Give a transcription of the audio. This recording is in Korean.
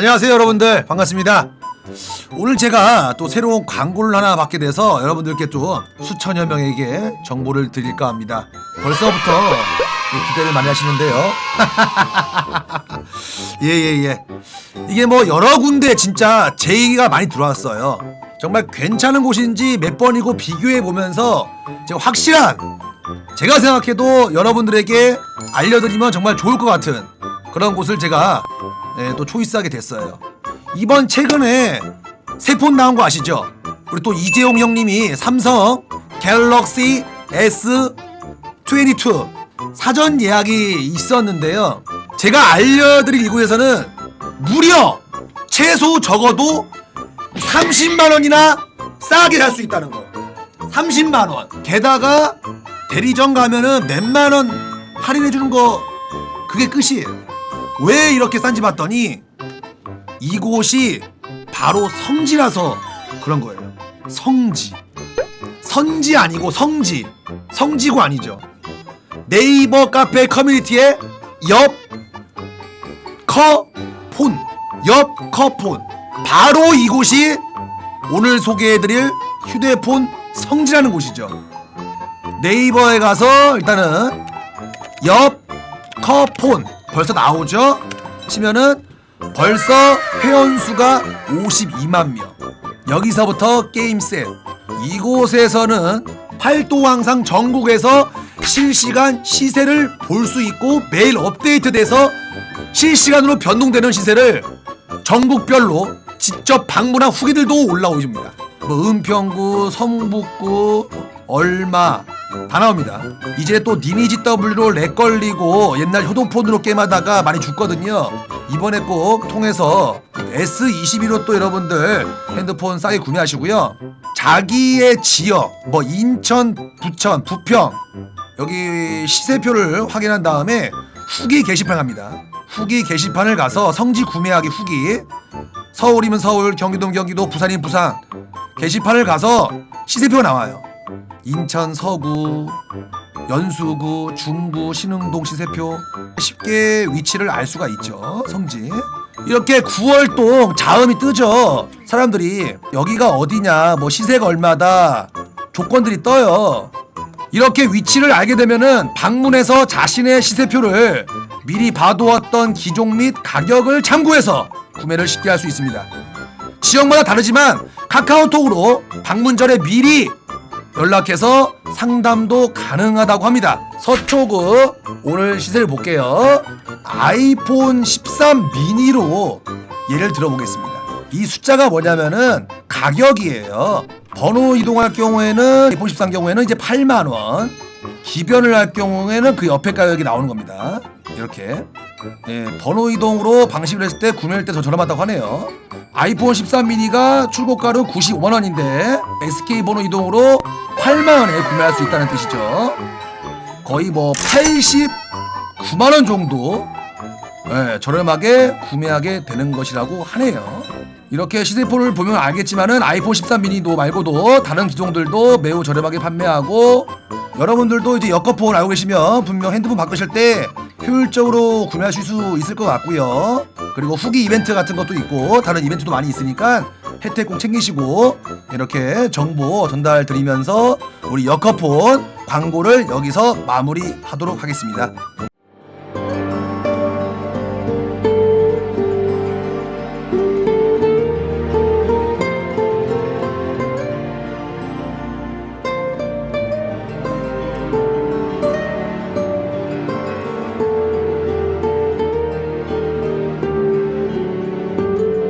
안녕하세요 여러분들. 반갑습니다. 오늘 제가 또 새로운 광고를 하나 받게 돼서 여러분들께 좀 수천여 명에게 정보를 드릴까 합니다. 벌써부터 기대를 많이 하시는데요. 예예 예. 이게 뭐 여러 군데 진짜 제의가 많이 들어왔어요. 정말 괜찮은 곳인지 몇 번이고 비교해 보면서 제가 확실한 제가 생각해도 여러분들에게 알려드리면 정말 좋을 것 같은 그런 곳을 제가 예, 또 초이스하게 됐어요. 이번 최근에 새 폰 나온 거 아시죠? 우리 또 이재용 형님이 삼성 갤럭시 S22 사전 예약이 있었는데요. 제가 알려드릴 이곳에서는 무려 최소 적어도 30만 원이나 싸게 살 수 있다는 거. 30만 원. 게다가 대리점 가면은 몇만 원 할인해 주는 거 그게 끝이에요. 왜 이렇게 싼지 봤더니 이곳이 바로 성지라서 그런 거예요. 성지. 선지 아니고 성지. 성지고 아니죠. 네이버 카페 커뮤니티의 옆 커폰. 옆 커폰. 바로 이곳이 오늘 소개해드릴 휴대폰 성지라는 곳이죠. 네이버에 가서 일단은 옆 커폰 벌써 나오죠? 치면은 벌써 회원수가 52만 명. 여기서부터 게임셋. 이곳에서는 팔도 항상 전국에서 실시간 시세를 볼 수 있고 매일 업데이트돼서 실시간으로 변동되는 시세를 전국별로 직접 방문한 후기들도 올라오십니다. 뭐 은평구, 성북구, 얼마 다 나옵니다. 이제 또 니니지 W로 렉 걸리고 옛날 효도폰으로 게임하다가 많이 죽거든요. 이번에 꼭 통해서 S22로 또 여러분들 핸드폰 싸게 구매하시고요. 자기의 지역, 뭐 인천, 부천, 부평 여기 시세표를 확인한 다음에 후기 게시판 갑니다. 후기 게시판을 가서 성지 구매하기 후기 서울이면 서울, 경기도면 경기도, 부산이면 부산 게시판을 가서 시세표가 나와요. 인천 서구, 연수구, 중구, 신흥동 시세표 쉽게 위치를 알 수가 있죠. 성지. 이렇게 9월동 자음이 뜨죠. 사람들이 여기가 어디냐, 뭐 시세가 얼마다 조건들이 떠요. 이렇게 위치를 알게 되면은 방문해서 자신의 시세표를 미리 봐두었던 기종 및 가격을 참고해서 구매를 쉽게 할 수 있습니다. 지역마다 다르지만 카카오톡으로 방문 전에 미리 연락해서 상담도 가능하다고 합니다. 서초구 오늘 시세를 볼게요. 아이폰 13 미니로 예를 들어보겠습니다. 이 숫자가 뭐냐면은 가격이에요. 번호 이동할 경우에는 아이폰 13 경우에는 이제 8만 원. 기변을 할 경우에는 그 옆에 가격이 나오는 겁니다. 이렇게 예, 번호 이동으로 방식을 했을 때 구매할 때 더 저렴하다고 하네요. 아이폰 13 미니가 출고가로 95만 원인데 SK 번호 이동으로 8만 원에 구매할 수 있다는 뜻이죠. 거의 뭐 89만 원 정도 예, 저렴하게 구매하게 되는 것이라고 하네요. 이렇게 시세표를 보면 알겠지만은 아이폰 13 미니도 말고도 다른 기종들도 매우 저렴하게 판매하고 여러분들도 이제 여커폰 알고 계시면 분명 핸드폰 바꾸실 때 효율적으로 구매하실 수 있을 것 같고요. 그리고 후기 이벤트 같은 것도 있고 다른 이벤트도 많이 있으니까 혜택 꼭 챙기시고 이렇게 정보 전달 드리면서 우리 여커폰 광고를 여기서 마무리하도록 하겠습니다.